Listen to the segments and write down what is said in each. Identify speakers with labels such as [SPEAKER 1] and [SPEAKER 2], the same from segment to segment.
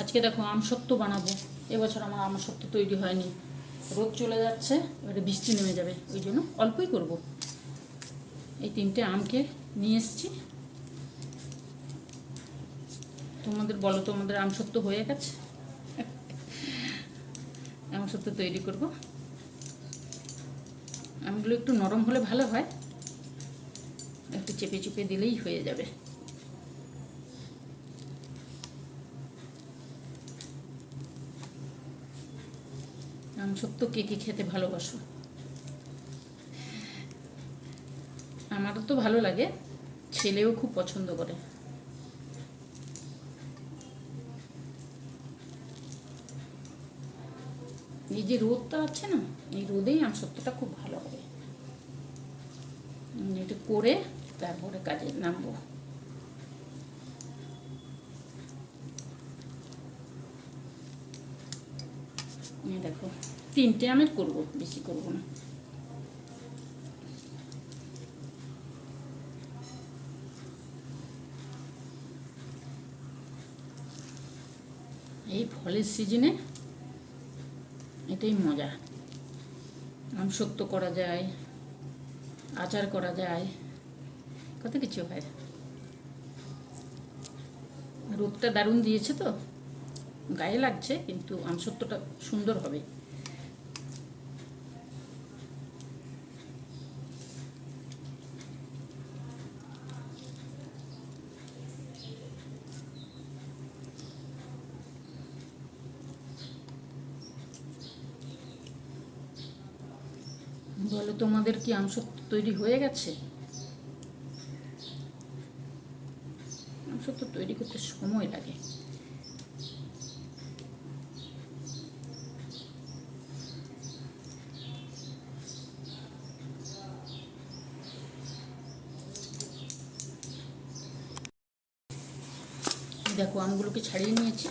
[SPEAKER 1] আজকে দেখো আমসত্ত্ব বানাবো। এবছর আমার আমসত্ত্ব তৈরি হয়নি। রোদ চলে যাচ্ছে, এবারে বৃষ্টি নেমে যাবে, ওই জন্য অল্পই করব। এই তিনটে আমকে নিয়ে এসছি। তোমাদের বলো, তোমাদের আমসত্ত্ব হয়ে গেছে? আমসত্ত্ব তৈরি করব। আমগুলো একটু নরম হলে ভালো হয়। একটু চেপে চেপে দিলেই হয়ে যাবে। আম, সত্য কে কে খেতে ভালোবাসো? আমারও তো ভালো লাগে, ছেলেও খুব পছন্দ করে। এই যে রোদটা আছে না, এই রোদেই আম সত্যটা খুব ভালো হবে এটা করে তারপরে কাজে নামবো। দেখো, তিনটে আমের করব, বেশি করব না। এই ফলের সিজনে এটাই মজা। আম সত্য করা যায়, আচার করা যায়, কত কিছু হয়। রোদটা দারুণ দিয়েছে তো? গায়ে লাগছে কিন্তু আমসত্বটা সুন্দর হবে। বলো তোমাদের কি আমসত্ব তৈরি হয়ে গেছে আমসত্ব তৈরি করতে সময় লাগে এই দেখো, আমগুলোকে ছাড়িয়ে নিয়েছি।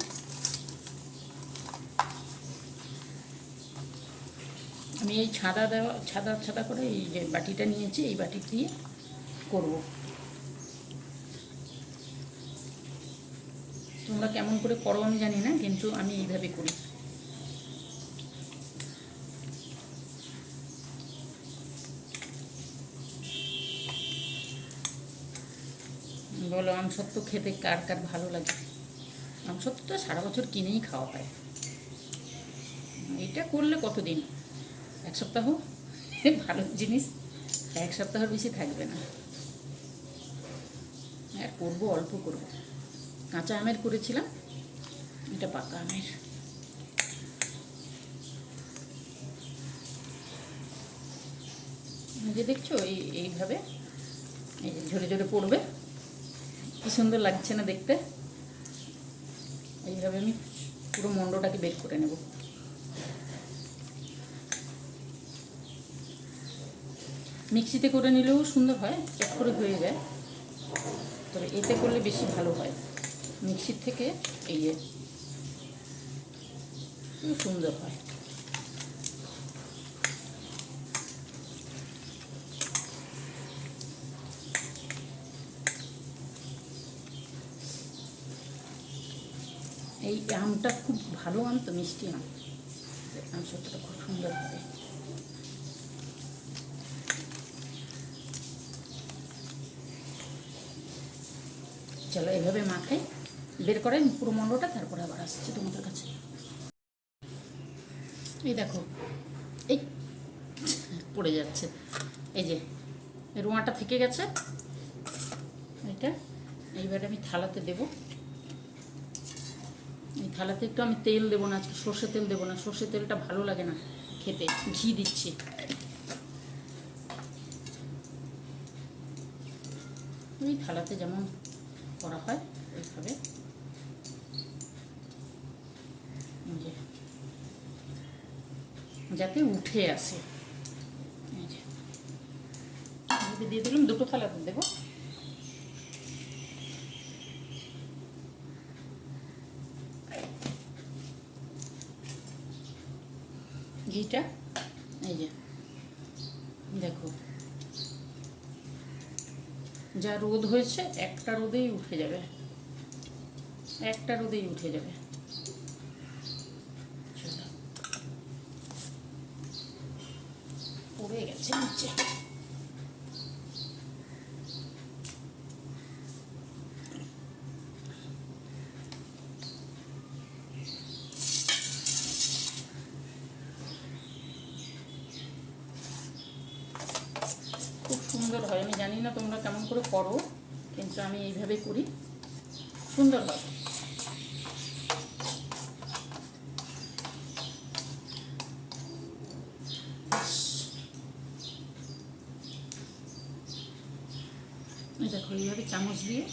[SPEAKER 1] আমি এই ছাদা দেওয়া, ছাদা ছাদা করে এই যে বাটিটা নিয়েছি, এই বাটি দিয়ে করব। তোমরা কেমন করে করো আমি জানি না, কিন্তু আমি এইভাবে করি। বলো, আমসত্ব খেতে কার কার ভালো লাগে? আমসত্বটা সারা বছর কিনেই খাওয়া হয়। এটা করলে কতদিন? এক সপ্তাহ? ভালো জিনিস। এক সপ্তাহের বেশি থাকবে না। আর করব, অল্প করব। কাঁচা আমের করেছিলাম। এটা পাকা আমের। যে দেখছ, এই এইভাবে এই ঝরে ঝরে পড়বে। কি সুন্দর লাগছে না দেখতে? এইভাবে আমি পুরো মন্ডটাকে বের করে নেব। মিক্সিতে করে নিলেও সুন্দর হয়, চট করে হয়ে যায়। তবে এতে করলে বেশি ভালো হয়। মিক্সির থেকে এই সুন্দর হয়। এই আমটা খুব ভালো আম তো, মিষ্টি আম। আম সত্যটা খুব সুন্দর হবে। চলো এভাবে মাখাই, বের করেন পুরো মন্ডটা তারপরে আবার আসছি তোমাদের কাছে। এই দেখো, এই পড়ে যাচ্ছে। এই যে, রোঁয়াটা থেকে গেছে। এটা, এইবার আমি থালাতে দেবো। থালাতে একটু আমি তেল দেবো না, আজকে সর্ষে তেল দেবো না। সর্ষে তেলটা ভালো লাগে না খেতে, ঘি দিচ্ছি। ওই থালাতে যেমন করা হয়, ওইভাবে। যাতে উঠে আসে। দিয়ে দিলাম, দুটো থালাতে দেবো। ঘিটা এই যে দেখো যা রোদ হয়েছে, একটা রোদেই উঠে যাবে। একটা রোদেই উঠে যাবে হয়ে গেছে নিচে খুব সুন্দর হয় আমি জানি না তোমরা কেমন করে করো, কিন্তু আমি এইভাবে করি। সুন্দর হয় দেখো, এইভাবে চামচ দিয়ে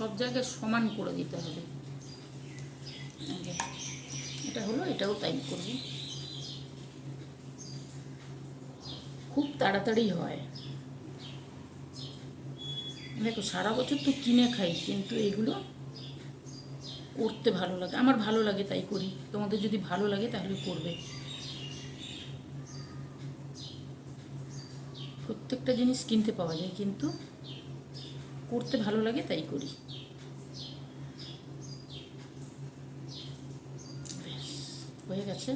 [SPEAKER 1] সব জায়গায় সমান করে দিতে হবে। এটা হলো, এটাও তাই করবি। খুব তাড়াতাড়ি হয়। দেখো, সারা বছর তো কিনে খাই, কিন্তু এগুলো করতে ভালো লাগে। আমার ভালো লাগে তাই করি। তোমাদের যদি ভালো লাগে তাহলে করবে। প্রত্যেকটা জিনিস কিনতে পাওয়া যায়, কিন্তু করতে ভালো লাগে তাই করি। হয়ে গেছে।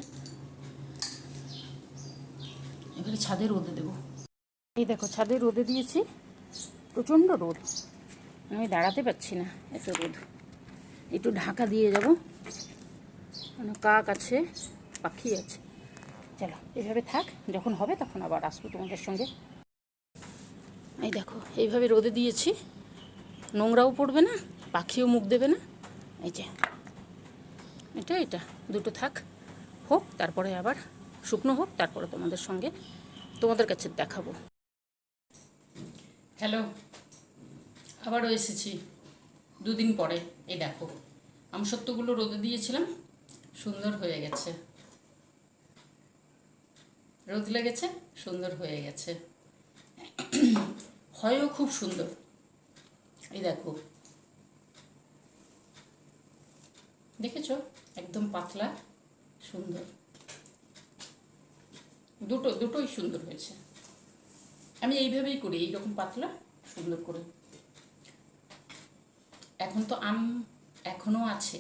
[SPEAKER 1] এবারে ছাদে রোদে দেবো। এই দেখো ছাদে রোদে দিয়েছি। প্রচণ্ড রোদ। আমি দাঁড়াতে পারছি না এত রোদ। একটু ঢাকা দিয়ে যাব। মানে কাক আছে পাখি আছে। চলো এভাবে থাক। যখন হবে তখন আবার আসব তোমাদের সঙ্গে। এই দেখো এইভাবে রোদে দিয়েছি। নোংরাও পড়বে না পাখিও মুখ দেবে না। এই যে এটা এটা দুটো থাক। হোক তারপরে আবার শুকনো হোক, তারপরে তোমাদের সঙ্গে তোমাদের কাছে দেখাবো। হ্যালো, আবারও এসেছি। দুদিন পরে, এই দেখো, আমসত্ত্বগুলো রোদে দিয়েছিলাম, সুন্দর হয়ে গেছে। রোদ লেগেছে, সুন্দর হয়ে গেছে। হয়ও খুব সুন্দর। এই দেখো। দেখেছ? একদম পাতলা। সুন্দর। দুটো, দুটোই সুন্দর হয়েছে। আমি এইভাবেই করি, এইরকম পাতলা, সুন্দর করে। এখন তো আম এখনও আছে,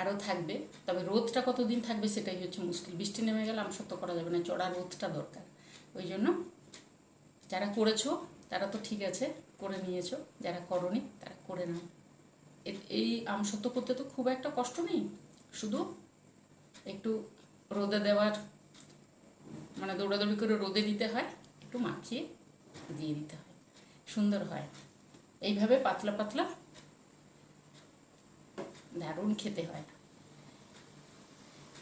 [SPEAKER 1] আরও থাকবে, তবে রোদটা কতদিন থাকবে সেটাই হচ্ছে মুশকিল। বৃষ্টি নেমে গেলে আমসত্ব করা যাবে না, চড়া রোদটা দরকার। ওই জন্য যারা করেছ, তারা তো ঠিক আছে, করে নিয়েছো। যারা করনি, তারা করে নাও। এই আমসত্ব করতে তো খুব একটা কষ্ট নেই। শুধু একটু রোদে দেওয়ার মানে দৌড়াদৌড়ি করে রোদে দিতে হয়, একটু মাখিয়ে দিয়ে দিতে হয়। সুন্দর হয়। এইভাবে পাতলা পাতলা দারুণ খেতে হয়।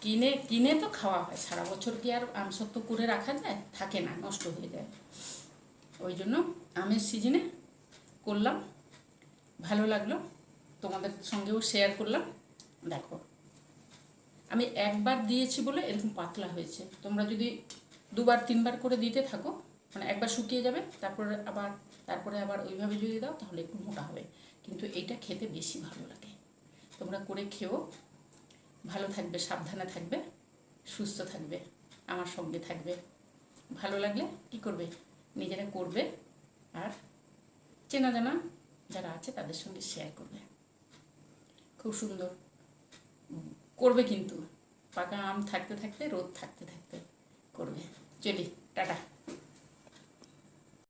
[SPEAKER 1] কিনে কিনে তো খাওয়া হয়। সারা বছর কি আর আমসত্ব করে রাখা যায়? থাকে না, নষ্ট হয়ে যায়। ওই জন্য আমের সিজনে করলাম। ভালো লাগল। তোমাদের সঙ্গেও শেয়ার করলাম। দেখো। আমি একবার দিয়েছি বলে এরকম পাতলা হয়েছে। তোমরা যদি দুবার, তিনবার করে দিতে থাকো মানে একবার শুকিয়ে যাবে, তারপরে আবার তারপরে আবার ওইভাবে যদি দাও, তাহলে একটু মোটা হবে। কিন্তু এইটা খেতে বেশি ভালো লাগে। তোমরা করে খেও। ভালো থাকবে, সাবধানে থাকবে, সুস্থ থাকবে, আমার সঙ্গে থাকবে। ভালো লাগলে কি করবে? নিজেরা করবে। আর চেনা জানা যারা আছে, তাদের সঙ্গে শেয়ার করবে। খুব সুন্দর। করবে কিন্তু। পাকা আম থাকতে থাকতে রোদ থাকতে থাকতে করবে। চলি টাটা।